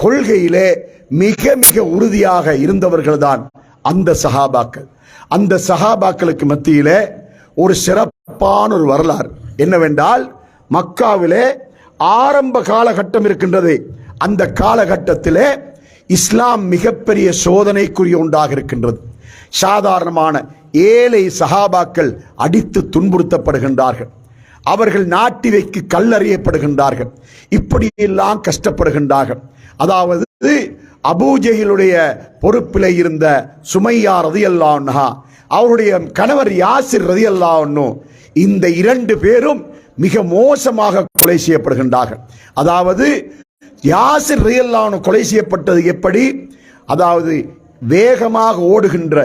கொள்கையிலே மிக மிக உறுதியாக இருந்தவர்கள் தான் அந்த சஹாபாக்கள். அந்த சஹாபாக்களுக்கு மத்தியிலே ஒரு சிறப்பான ஒரு வரலாறு என்னவென்றால் மக்காவிலே ஆரம்ப காலகட்டம் இருக்கின்றது. அந்த காலகட்டத்திலே இஸ்லாம் மிகப்பெரிய சோதனைக்குரிய ஒன்றாக இருக்கின்றது. சாதாரணமான ஏழை சஹாபாக்கள் அடித்து துன்புறுத்தப்படுகின்றார்கள். அவர்கள் நாட்டி வைக்கு கல்லறியப்படுகின்றார்கள். இப்படியெல்லாம் கஷ்டப்படுகின்றார்கள். அதாவது அபூஜைகளுடைய பொறுப்பில் இருந்த சுமையா ரதியல்லான்ஹா அவருடைய கணவர் யாசிர் ரதியல்லான்னு இந்த இரண்டு பேரும் மிக மோசமாக கொலை செய்யப்படுகின்றார்கள். அதாவது யாசிர் ரதியல்லான்னு கொலை செய்யப்பட்டது எப்படி? அதாவது வேகமாக ஓடுகின்ற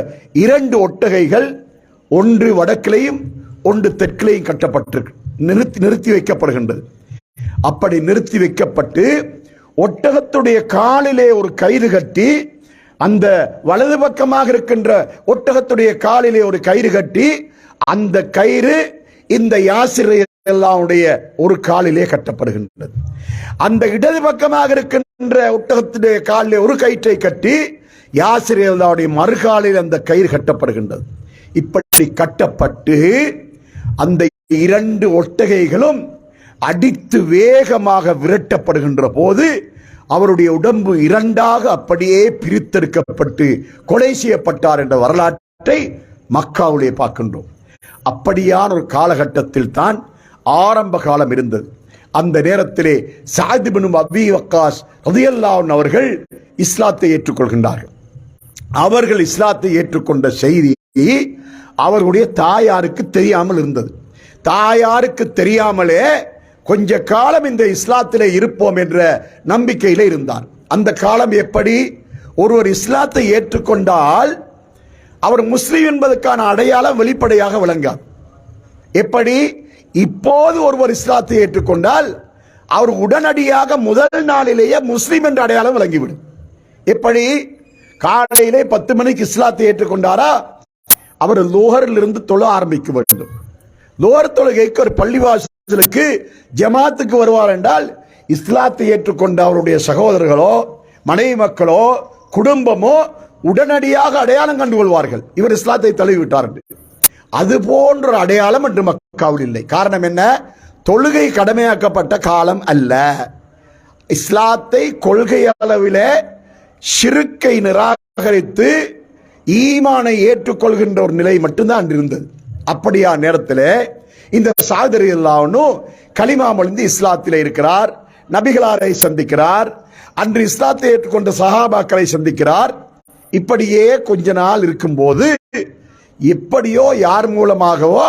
இரண்டு ஒட்டகைகள் ஒன்று வடக்கிலையும் ஒன்று தெற்கிலையும் கட்டப்பட்டிருக்கு நிறுத்தி நிறுத்தி வைக்கப்படுகின்றது. அப்படி நிறுத்தி வைக்கப்பட்டு ஒட்டகத்துடைய காலிலே ஒரு கயிறு கட்டி அந்த வலது பக்கமாக இருக்கின்ற ஒட்டகத்துடைய காலிலே ஒரு கயிறு கட்டி அந்த கயிறு இந்த யாசிரியல்லாவுடைய ஒரு காலிலே கட்டப்படுகின்றது. அந்த இடது பக்கமாக இருக்கின்ற ஒட்டகத்துடைய காலிலே ஒரு கயிற்றை கட்டி யாசிரியல்லாவுடைய மறுகாலில் அந்த கயிறு கட்டப்படுகின்றது. இப்படி கட்டப்பட்டு அந்த இரண்டு ஒட்டகைகளும் அடித்து வேகமாக விரட்டப்படுகின்ற போது அவருடைய உடம்பு இரண்டாக அப்படியே பிரித்தெடுக்கப்பட்டு கொலை செய்யப்பட்டார் என்ற வரலாற்றை மக்காவிலே பார்க்கின்றோம். அப்படியான ஒரு காலகட்டத்தில் தான் ஆரம்ப காலம் இருந்தது. அந்த நேரத்திலே சாதிபினும் அபி வக்காஸ் ரதியல்லான் அவர்கள் இஸ்லாத்தை ஏற்றுக்கொள்கின்றார்கள். அவர்கள் இஸ்லாத்தை ஏற்றுக்கொண்ட செய்தி அவர்களுடைய தாயாருக்கு தெரியாமல் இருந்தது. தாயாருக்கு தெரியாமலே கொஞ்ச காலம் இந்த இஸ்லாத்திலே இருப்போம் என்ற நம்பிக்கையில் இருந்தார் அந்த காலம் எப்படி? ஒருவர் இஸ்லாத்தை ஏற்றுக்கொண்டால் அவர் முஸ்லீம் என்பதற்கான அடையாளம் வெளிப்படையாக விளங்கார் எப்படி? இப்போது ஒருவர் இஸ்லாத்தை ஏற்றுக்கொண்டால் அவர் உடனடியாக முதல் நாளிலேயே முஸ்லீம் என்ற அடையாளம் விளங்கிவிடும். எப்படி? காலையிலே பத்து மணிக்கு இஸ்லாத்தை ஏற்றுக்கொண்டாரா? அவர் லோகரில் இருந்து தொழ ஆரம்பிக்க வேண்டும். லோகர் தொழுகைக்கு ஒரு பள்ளிவாசல் ஜமாத்துக்கு வருவார் என்றால் இஸ்லாத்தை ஏற்றுக்கொண்ட அவருடைய சகோதரர்களோ மனைவி மக்களோ குடும்பமோ உடனடியாக அடையாளம் கண்டு கொள்வார்கள் இவர் இஸ்லாத்தை தழுவிவிட்டார் என்று அது போன்ற ஒரு அடையாளம் என்று மக்காவில் இல்லை. காரணம் என்ன? தொழுகை கடமையாக்கப்பட்ட காலம் அல்ல. இஸ்லாத்தை கொள்கை அளவிலே சிறுக்கை நிராகரித்து ஈமானை ஏற்றுக்கொள்கின்ற ஒரு நிலை மட்டும்தான் இருந்தது. அப்படியா நேரத்தில் இந்த சாதரி எல்லாவனும் களிமா மொழிந்து இஸ்லாத்தில் இருக்கிறார். நபிகளாரை சந்திக்கிறார். அன்று இஸ்லாத்தை ஏற்றுக்கொண்ட சஹாபாக்களை சந்திக்கிறார். இப்படியே கொஞ்ச நாள் இருக்கும்போது எப்படியோ யார் மூலமாகவோ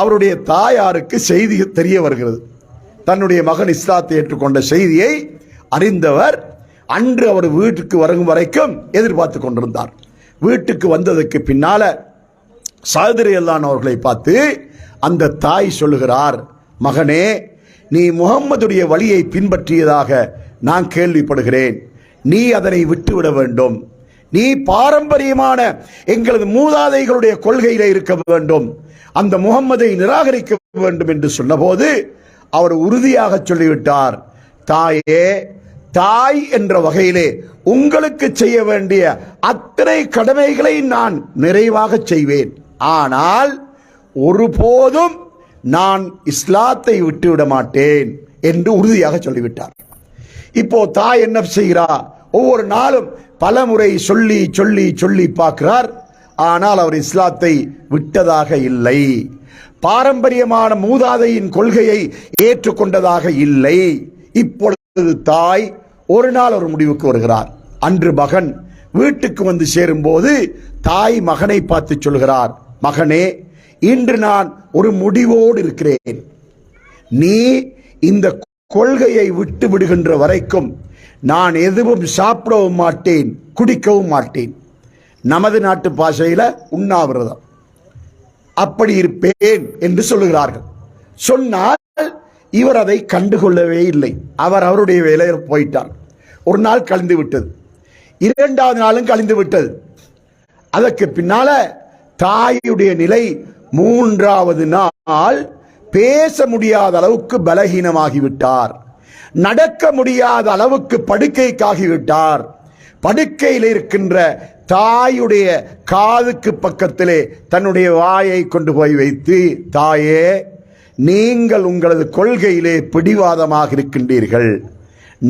அவருடைய தாயாருக்கு செய்தி தெரிய வருகிறது. தன்னுடைய மகன் இஸ்லாத்தை ஏற்றுக்கொண்ட செய்தியை அறிந்தவர் அன்று அவர் வீட்டுக்கு வரும் வரைக்கும் எதிர்பார்த்து கொண்டிருந்தார். வீட்டுக்கு வந்ததுக்கு பின்னால சாதிரி அல்லான் அவர்களை பார்த்து அந்த தாய் சொல்லுகிறார் மகனே நீ முகம்மதுடைய வழியை பின்பற்றியதாக நான் கேள்விப்படுகிறேன். நீ அதனை விட்டுவிட வேண்டும். நீ பாரம்பரியமான எங்களது மூதாதைகளுடைய கொள்கையில இருக்க வேண்டும். அந்த முகம்மதை நிராகரிக்க வேண்டும் என்று சொன்னபோது அவர் உறுதியாக சொல்லிவிட்டார் தாயே தாய் என்ற வகையிலே உங்களுக்கு செய்ய வேண்டிய அத்தனை கடமைகளை நான் நிறைவாக செய்வேன். ஆனால் ஒருபோதும் நான் இஸ்லாத்தை விட்டுவிட மாட்டேன் என்று உறுதியாக சொல்லிவிட்டார். இப்போ தாய் என்ன செய்கிறா? ஒவ்வொரு நாளும் பல முறை சொல்லி சொல்லி சொல்லி பார்க்கிறார். ஆனால் அவர் இஸ்லாத்தை விட்டதாக இல்லை. பாரம்பரியமான மூதாதையின் கொள்கையை ஏற்றுக்கொண்டதாக இல்லை. இப்பொழுது தாய் ஒரு நாள் ஒரு முடிவுக்கு வருகிறார். அன்று மகன் வீட்டுக்கு வந்து சேரும்போது தாய் மகனை பார்த்து சொல்கிறார். மகனே இன்று நான் ஒரு முடிவோடு இருக்கிறேன். நீ இந்த கொள்கையை விட்டு விடுகின்ற வரைக்கும் நான் எதுவும் சாப்பிடவும் மாட்டேன் குடிக்கவும் மாட்டேன். நமது நாட்டு பாஷையில் உண்ணாவிரதம். அப்படி இருப்பேன் என்று சொல்லுகிறார்கள். சொன்னால் இவர் அதை கண்டுகொள்ளவே இல்லை. அவர் அவருடைய வேலையில் போயிட்டார். ஒரு நாள் கழிந்து விட்டது. இரண்டாவது நாளும் கழிந்து விட்டது. அதற்கு பின்னால தாயுடைய நிலை மூன்றாவது நாள் பேச முடியாத அளவுக்கு பலகீனமாகிவிட்டார். நடக்க முடியாத அளவுக்கு படுக்கைக்காகிவிட்டார். படுக்கையில் இருக்கின்ற தாயுடைய காதுக்கு பக்கத்திலே தன்னுடைய வாயை கொண்டு போய் வைத்து தாயே நீங்கள் உங்களது கொள்கையிலே பிடிவாதமாக இருக்கின்றீர்கள்.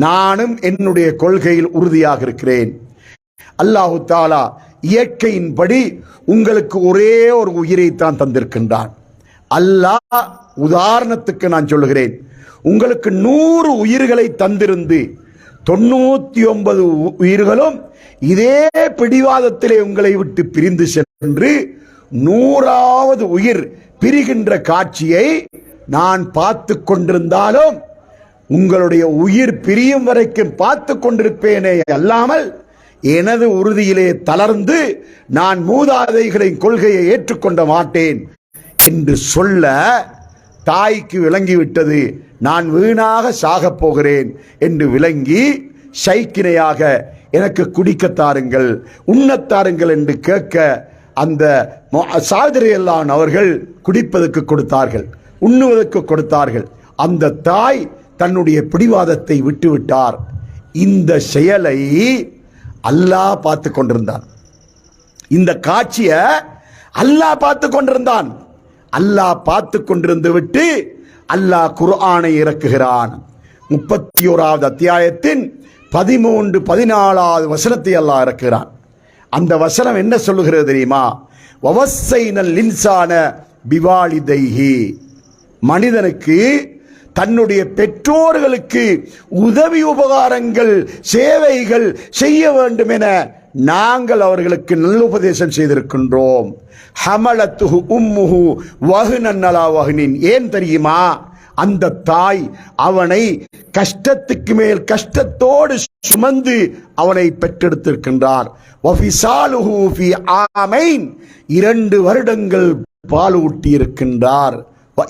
நானும் என்னுடைய கொள்கையில் உறுதியாக இருக்கிறேன். அல்லாஹு தாலா இயற்கையின்படி உங்களுக்கு ஒரே ஒரு உயிரை தான் தந்திருக்கின்றான். அல்லாஹ் உதாரணத்துக்கு நான் சொல்லுகிறேன். உங்களுக்கு நூறு உயிர்களை தந்திருந்து தொண்ணூத்தி ஒன்பது உயிர்களும் இதே பிடிவாதத்திலே உங்களை விட்டு பிரிந்து சென்று நூறாவது உயிர் பிரிகின்ற காட்சியை நான் பார்த்து கொண்டிருந்தாலும் உங்களுடைய உயிர் பிரியும் வரைக்கும் பார்த்து கொண்டிருப்பேனே அல்லாமல் எனது உறுதியிலே தளர்ந்து நான் மூதாதைகளின் கொள்கையை ஏற்றுக்கொண்ட மாட்டேன் என்று சொல்ல தாய்க்கு விளங்கிவிட்டது. நான் வீணாக சாகப் போகிறேன் என்று விளங்கி சைக்கினையாக எனக்கு குடிக்கத்தாருங்கள் உண்ணத்தாருங்கள் என்று கேட்க அந்த சாதிரியல்லான் அவர்கள் குடிப்பதற்கு கொடுத்தார்கள் உண்ணுவதற்கு கொடுத்தார்கள். அந்த தாய் தன்னுடைய பிடிவாதத்தை விட்டுவிட்டார். இந்த செயலை அல்லாஹ் பார்த்து கொண்டிருந்தான். இந்த காட்சியை அல்லாஹ் பார்த்து கொண்டிருந்தான். அல்லாஹ் பார்த்து கொண்டிருந்து விட்டு அல்லாஹ் குர்ஆனை இறக்குகிறான். முப்பத்தி ஓராவது அத்தியாயத்தின் பதிமூன்று பதினாலாவது வசனத்தை அல்லாஹ் இறக்குகிறான். அந்த வசனம் என்ன சொல்லுகிறது தெரியுமா? வவசைனல் இன்சான பிவாலிதைஹி. மனிதனுக்கு தன்னுடைய பெற்றோர்களுக்கு உதவி உபகாரங்கள் சேவைகள் செய்ய வேண்டும் என நாங்கள் அவர்களுக்கு நல்லுபதேசம் செய்திருக்கின்றோம். ஹமலத்துஹு உம்முஹு வகுனன் அலா வகுனின் ஏன் தெரியுமா? அந்த தாய் அவனை கஷ்டத்துக்கு மேல் கஷ்டத்தோடு சுமந்து அவனை பெற்றெடுத்திருக்கின்றார். ஆமைன். இரண்டு வருடங்கள் பால் ஊட்டி இருக்கின்றார்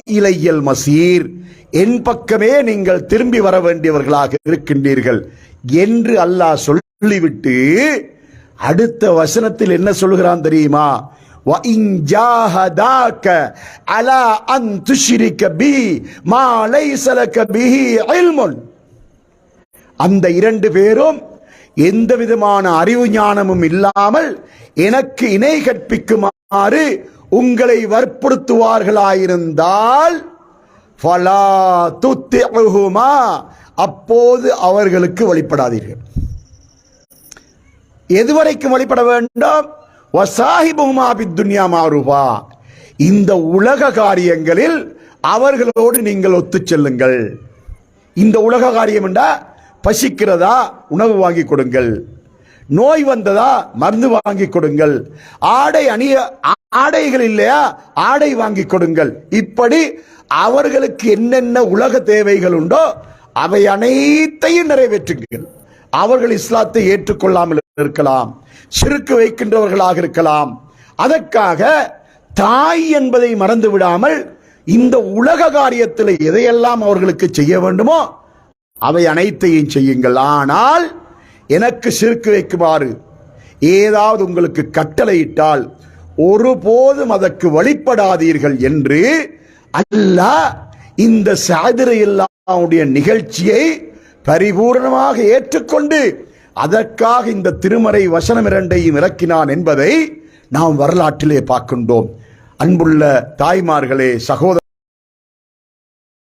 இலையல் மசீர். என் பக்கமே நீங்கள் திரும்பி வர வேண்டியவர்களாக இருக்கின்றீர்கள் என்று அல்லாஹ் சொல்லிவிட்டு அடுத்த வசனத்தில் என்ன சொல்கிறான் தெரியுமா? அந்த இரண்டு பேரும் எந்த விதமான அறிவு ஞானமும் இல்லாமல் எனக்கு இணை கற்பிக்குமாறு உங்களை வற்புறுத்துவார்களாயிருந்தால் ஃபலா அப்போது அவர்களுக்கு வழிபடாதீர்கள். எதுவரைக்கும் வழிபட வேண்டும். வசாஹிபுமா துன்யா மாறுபா இந்த உலக காரியங்களில் அவர்களோடு நீங்கள் ஒத்து செல்லுங்கள். இந்த உலக காரியம் என்றா பசிக்கிறதா? உணவு வாங்கி கொடுங்கள். நோய் வந்ததா மருந்து வாங்கி கொடுங்கள். ஆடை அணிய ஆடைகள் இல்லையா? ஆடை வாங்கி கொடுங்கள். இப்படி அவர்களுக்கு என்னென்ன உலக தேவைகள் உண்டோ அவை அனைத்தையும் நிறைவேற்றுங்கள். அவர்கள் இஸ்லாத்தை ஏற்றுக்கொள்ளாமல் இருக்கலாம் சிறுக்கு வைக்கின்றவர்களாக இருக்கலாம். அதற்காக தாய் என்பதை மறந்து விடாமல் இந்த உலக காரியத்தில் எதையெல்லாம் அவர்களுக்கு செய்ய வேண்டுமோ அவை அனைத்தையும் செய்யுங்கள். ஆனால் எனக்கு சிறுக்கு வைக்குமாறு. ஏதாவது உங்களுக்கு கட்டளையிட்டால் ஒருபோதும் அதற்கு வழிபடாதீர்கள் என்று அல்லாஹ் இந்த சாதிரையில்லாவுடைய நிகழ்ச்சியை பரிபூர்ணமாக ஏற்றுக்கொண்டு அதற்காக இந்த திருமறை வசனம் இரண்டையும் இறக்கினான் என்பதை நாம் வரலாற்றிலே பார்க்கின்றோம். அன்புள்ள தாய்மார்களே சகோதர